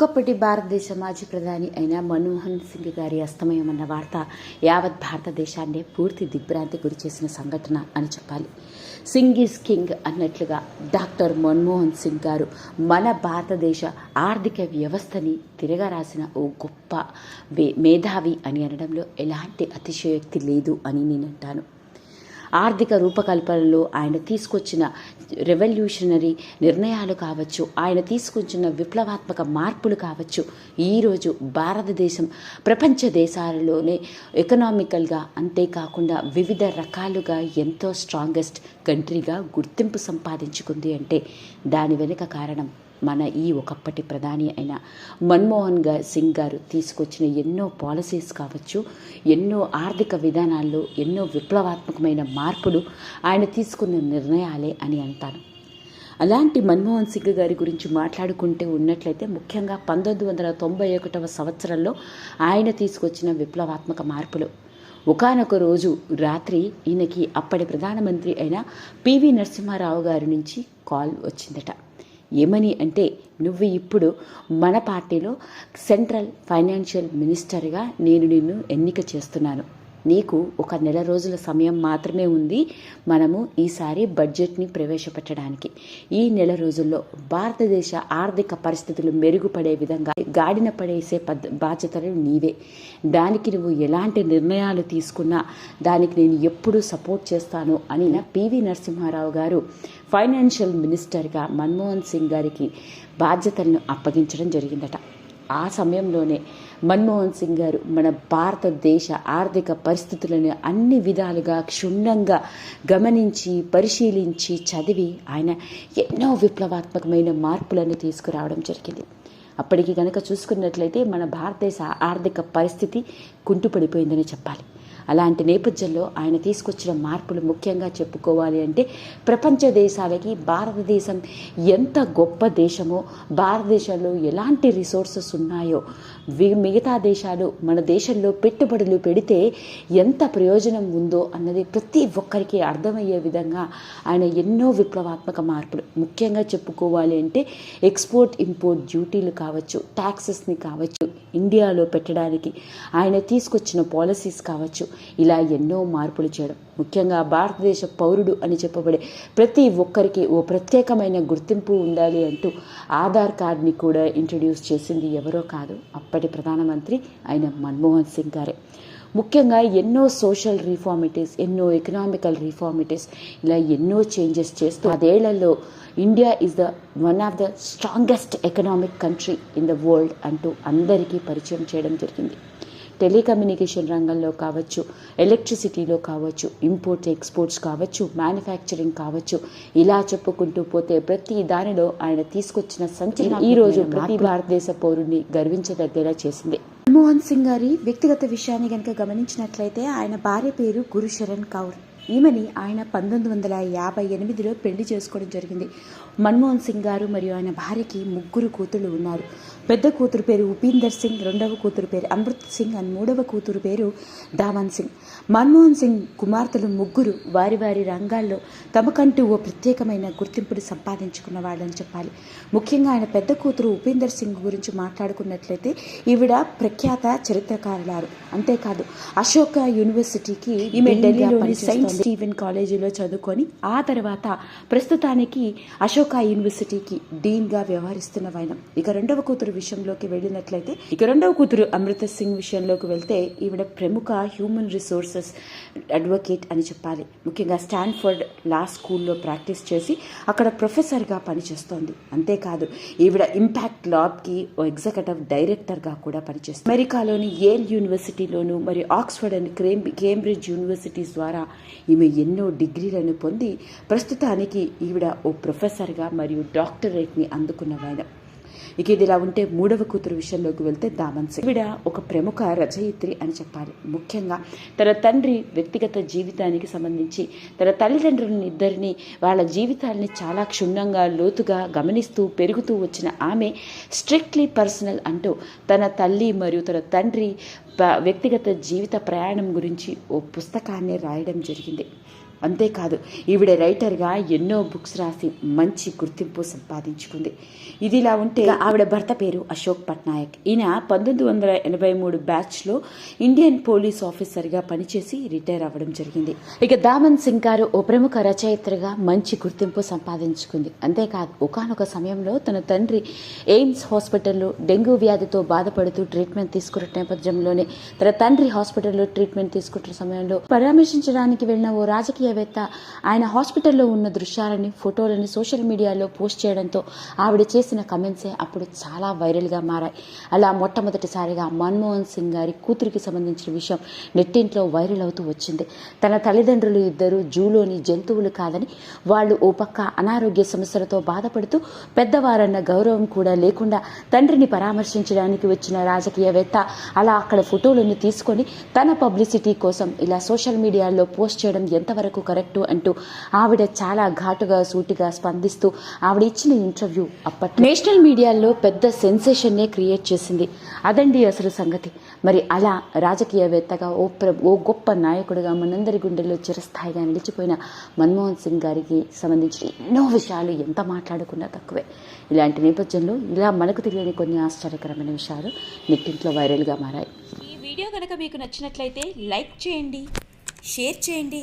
ఒకప్పటి భారతదేశ మాజీ ప్రధాని అయిన మన్మోహన్ సింగ్ గారి అస్తమయం అన్న వార్త యావత్ భారతదేశాన్నే పూర్తి దిగ్భ్రాంతి గురి చేసిన సంఘటన అని చెప్పాలి. సింగ్ ఈజ్ కింగ్ అన్నట్లుగా డాక్టర్ మన్మోహన్ సింగ్ గారు మన భారతదేశ ఆర్థిక వ్యవస్థని తిరగరాసిన ఓ గొప్ప వే- మేధావి అని అనడంలో ఎలాంటి అతిశయోక్తి లేదు అని నేను అంటాను. ఆర్థిక రూపకల్పనలో ఆయన తీసుకొచ్చిన రెవల్యూషనరీ నిర్ణయాలు కావచ్చు ఆయన తీసుకొచ్చిన విప్లవాత్మక మార్పులు కావచ్చు ఈరోజు భారతదేశం ప్రపంచ దేశాలలోనే ఎకనామికల్గా అంతేకాకుండా వివిధ రకాలుగా ఎంతో స్ట్రాంగెస్ట్ కంట్రీగా గుర్తింపు సంపాదించుకుంది అంటే దాని వెనుక కారణం మన ఈ ఒకప్పటి ప్రధాని అయిన మన్మోహన్గా సింగ్ గారు తీసుకొచ్చిన ఎన్నో పాలసీస్ కావచ్చు ఎన్నో ఆర్థిక విధానాల్లో ఎన్నో విప్లవాత్మకమైన మార్పులు ఆయన తీసుకున్న నిర్ణయాలే అని అంటాను అలాంటి మన్మోహన్ సింగ్ గారి గురించి మాట్లాడుకుంటే ఉన్నట్లయితే ముఖ్యంగా పంతొమ్మిది వందల తొంభై ఒకటవ సంవత్సరంలో ఆయన తీసుకొచ్చిన విప్లవాత్మక మార్పులు. ఒకానొక రోజు రాత్రి ఈయనకి అప్పటి ప్రధానమంత్రి అయిన పివి నరసింహారావు గారి నుంచి కాల్ వచ్చిందట. ఏమని అంటే నువ్వు ఇప్పుడు మన పార్టీలో సెంట్రల్ ఫైనాన్షియల్ మినిస్టర్గా నేను నిన్ను ఎన్నిక చేస్తున్నాను. నీకు ఒక నెల రోజుల సమయం మాత్రమే ఉంది మనము ఈసారి బడ్జెట్ని ప్రవేశపెట్టడానికి. ఈ నెల రోజుల్లో భారతదేశ ఆర్థిక పరిస్థితులు మెరుగుపడే విధంగా గాడిన పడేసే పద్ బాధ్యతలు నీవే. దానికి నువ్వు ఎలాంటి నిర్ణయాలు తీసుకున్నా దానికి నేను ఎప్పుడు సపోర్ట్ చేస్తాను అని పివి నరసింహారావు గారు ఫైనాన్షియల్ మినిస్టర్గా మన్మోహన్ సింగ్ గారికి బాధ్యతలను అప్పగించడం జరిగిందట. ఆ సమయంలోనే మన్మోహన్ సింగ్ గారు మన భారతదేశ ఆర్థిక పరిస్థితులను అన్ని విధాలుగా క్షుణ్ణంగా గమనించి పరిశీలించి చదివి ఆయన ఎన్నో విప్లవాత్మకమైన మార్పులను తీసుకురావడం జరిగింది. అప్పటికి కనుక చూసుకున్నట్లయితే మన భారతదేశ ఆర్థిక పరిస్థితి కుంటుపడిపోయిందని చెప్పాలి. అలాంటి నేపథ్యంలో ఆయన తీసుకొచ్చిన మార్పులు ముఖ్యంగా చెప్పుకోవాలి అంటే ప్రపంచ దేశాలకి భారతదేశం ఎంత గొప్ప దేశమో భారతదేశంలో ఎలాంటి రిసోర్సెస్ ఉన్నాయో మిగతా దేశాలు మన దేశంలో పెట్టుబడులు పెడితే ఎంత ప్రయోజనం ఉందో అన్నది ప్రతి ఒక్కరికి అర్థమయ్యే విధంగా ఆయన ఎన్నో విప్లవాత్మక మార్పులు. ముఖ్యంగా చెప్పుకోవాలి అంటే ఎక్స్పోర్ట్ ఇంపోర్ట్ డ్యూటీలు కావచ్చు ట్యాక్సెస్ని కావచ్చు ఇండియాలో పెట్టడానికి. ఆయన తీసుకొచ్చిన పాలసీస్ కావచ్చు ఇలా ఎన్నో మార్పులు చేయడం. ముఖ్యంగా భారతదేశ పౌరుడు అని చెప్పబడే ప్రతి ఒక్కరికి ఓ ప్రత్యేకమైన గుర్తింపు ఉండాలి అంటూ ఆధార్ కార్డ్ని కూడా ఇంట్రడ్యూస్ చేసింది ఎవరో కాదు అప్పటి ప్రధానమంత్రి ఆయన మన్మోహన్ సింగ్ గారే. ముఖ్యంగా ఎన్నో సోషల్ రిఫార్మిటీస్ ఎన్నో ఎకనామికల్ రిఫార్మిటీస్ ఇలా ఎన్నో చేంజెస్ చేస్తూ అదేళ్ళలో India is the one of the strongest economic country in the world అంటూ అందరికీ పరిచయం చేయడం జరిగింది. టెలికమ్యూనికేషన్ రంగంలో కావచ్చు ఎలక్ట్రిసిటీలో కావచ్చు ఇంపోర్ట్ ఎక్స్పోర్ట్స్ కావచ్చు మ్యానుఫ్యాక్చరింగ్ కావచ్చు ఇలా చెప్పుకుంటూ పోతే ప్రతి దానిలో ఆయన తీసుకొచ్చిన సంచలనం ఈ రోజు ప్రతి భారతదేశ పౌరుని గర్వించదగ్గేలా చేసింది. మన్మోహన్ సింగ్ గారి వ్యక్తిగత విషయాన్ని కనుక గమనించినట్లయితే ఆయన భార్య పేరు గురుశరణ్ కౌర్. ఈమెని ఆయన పంతొమ్మిది వందల యాభై ఎనిమిదిలో పెళ్ళి చేసుకోవడం జరిగింది. మన్మోహన్ సింగ్ గారు మరియు ఆయన భార్యకి ముగ్గురు కూతుళ్ళు ఉన్నారు. పెద్ద కూతురు పేరు ఉపీందర్ సింగ్ రెండవ కూతురు పేరు అమృత్ సింగ్ అండ్ మూడవ కూతురు పేరు దామన్ సింగ్. మన్మోహన్ సింగ్ కుమార్తెలు ముగ్గురు వారి వారి రంగాల్లో తమకంటూ ఓ ప్రత్యేకమైన గుర్తింపుని సంపాదించుకున్న వాళ్ళని చెప్పాలి. ముఖ్యంగా ఆయన పెద్ద కూతురు ఉపేందర్ సింగ్ గురించి మాట్లాడుకున్నట్లయితే ఈవిడ ప్రఖ్యాత చరిత్రకారులారు. అంతేకాదు అశోక యూనివర్సిటీకి ఈమె ఢిల్లీలోని సెయింట్ స్టీవెన్ కాలేజీలో చదువుకొని ఆ తర్వాత ప్రస్తుతానికి అశోక యూనివర్సిటీకి డీన్గా వ్యవహరిస్తున్న వైనం ఇక రెండవ కూతురు విషయంలోకి వెళ్ళినట్లయితే ఇక రెండవ కూతురు అమృత సింగ్ విషయంలోకి వెళ్తే ఈవిడ ప్రముఖ హ్యూమన్ రిసోర్సెస్ అడ్వకేట్ అని చెప్పాలి. ముఖ్యంగా స్టాన్ఫర్డ్ లా స్కూల్లో ప్రాక్టీస్ చేసి అక్కడ ప్రొఫెసర్గా పనిచేస్తోంది. అంతేకాదు ఈవిడ ఇంపాక్ట్ లాబ్కి ఓ ఎగ్జిక్యూటివ్ డైరెక్టర్గా కూడా పనిచేస్తుంది. అమెరికాలోని ఏల్ యూనివర్సిటీలోను మరియు ఆక్స్ఫర్డ్ అండ్ క్రేమ్ కేంబ్రిడ్జ్ యూనివర్సిటీస్ ద్వారా ఈమె ఎన్నో డిగ్రీలను పొంది ప్రస్తుతానికి ఈవిడ ఓ ప్రొఫెసర్గా మరియు డాక్టరేట్ని అందుకున్న ఆయన ఇక ఇది ఇలా ఉంటే మూడవ కూతురు విషయంలోకి వెళ్తే దామన్ సింగ్. ఈవిడ ఒక ప్రముఖ రచయిత్రి అని చెప్పాలి. ముఖ్యంగా తన తండ్రి వ్యక్తిగత జీవితానికి సంబంధించి తన తల్లిదండ్రులని ఇద్దరిని వాళ్ళ జీవితాలని చాలా క్షుణ్ణంగా లోతుగా గమనిస్తూ పెరుగుతూ వచ్చిన ఆమె స్ట్రిక్ట్లీ పర్సనల్ అంటూ తన తల్లి మరియు తన తండ్రి ప- వ్యక్తిగత జీవిత ప్రయాణం గురించి ఓ పుస్తకాన్ని రాయడం జరిగింది. అంతేకాదు ఈవిడ రైటర్గా ఎన్నో బుక్స్ రాసి మంచి గుర్తింపు సంపాదించుకుంది. ఇదిలా ఉంటే ఆవిడ భర్త పేరు అశోక్ పట్నాయక్. ఈయన పంతొమ్మిది వందల ఎనభై మూడు బ్యాచ్లో ఇండియన్ పోలీస్ ఆఫీసర్గా పనిచేసి రిటైర్ అవ్వడం జరిగింది. ఇక దామన్ సింగ్ గారు ఓ ప్రముఖ రచయిత్రిగా మంచి గుర్తింపు సంపాదించుకుంది. అంతేకాదు ఒకానొక సమయంలో తన తండ్రి ఎయిమ్స్ హాస్పిటల్లో డెంగ్యూ వ్యాధితో బాధపడుతూ ట్రీట్మెంట్ తీసుకున్న నేపథ్యంలోనే తన తండ్రి హాస్పిటల్లో ట్రీట్మెంట్ తీసుకుంటున్న సమయంలో పరామర్శించడానికి వెళ్ళిన ఓ రాజకీయవేత్త ఆయన హాస్పిటల్లో ఉన్న దృశ్యాలని ఫోటోలని సోషల్ మీడియాలో పోస్ట్ చేయడంతో ఆవిడ చేసిన కమెంట్సే అప్పుడు చాలా వైరల్గా మారాయి. అలా మొట్టమొదటిసారిగా మన్మోహన్ సింగ్ గారి కూతురికి సంబంధించిన విషయం నెట్టింట్లో వైరల్ అవుతూ వచ్చింది. తన తల్లిదండ్రులు ఇద్దరు జూలోని జంతువులు కాదని వాళ్ళు ఓ పక్క అనారోగ్య సమస్యలతో బాధపడుతూ పెద్దవారన్న గౌరవం కూడా లేకుండా తండ్రిని పరామర్శించడానికి వచ్చిన రాజకీయవేత్త అలా అక్కడ ఫోటోలను తీసుకొని తన పబ్లిసిటీ కోసం ఇలా సోషల్ మీడియాలో పోస్ట్ చేయడం ఎంతవరకు కరెక్టు అంటూ ఆవిడ చాలా ఘాటుగా సూటిగా స్పందిస్తూ ఆవిడ ఇచ్చిన ఇంటర్వ్యూ అప్పట్లో నేషనల్ మీడియాలో పెద్ద సెన్సేషన్నే క్రియేట్ చేసింది. అదండి అసలు సంగతి. మరి అలా రాజకీయవేత్తగా ఓ ప్ర ఓ గొప్ప నాయకుడిగా మనందరి గుండెల్లో చిరస్థాయిగా నిలిచిపోయిన మన్మోహన్ సింగ్ గారికి సంబంధించిన ఎన్నో విషయాలు ఎంత మాట్లాడుకున్నా తక్కువే. ఇలాంటి నేపథ్యంలో ఇలా మనకు తెలియని కొన్ని ఆశ్చర్యకరమైన విషయాలు నెట్టింట్లో వైరల్గా మారాయి. ఈ వీడియో కనుక మీకు నచ్చినట్లయితే లైక్ చేయండి షేర్ చేయండి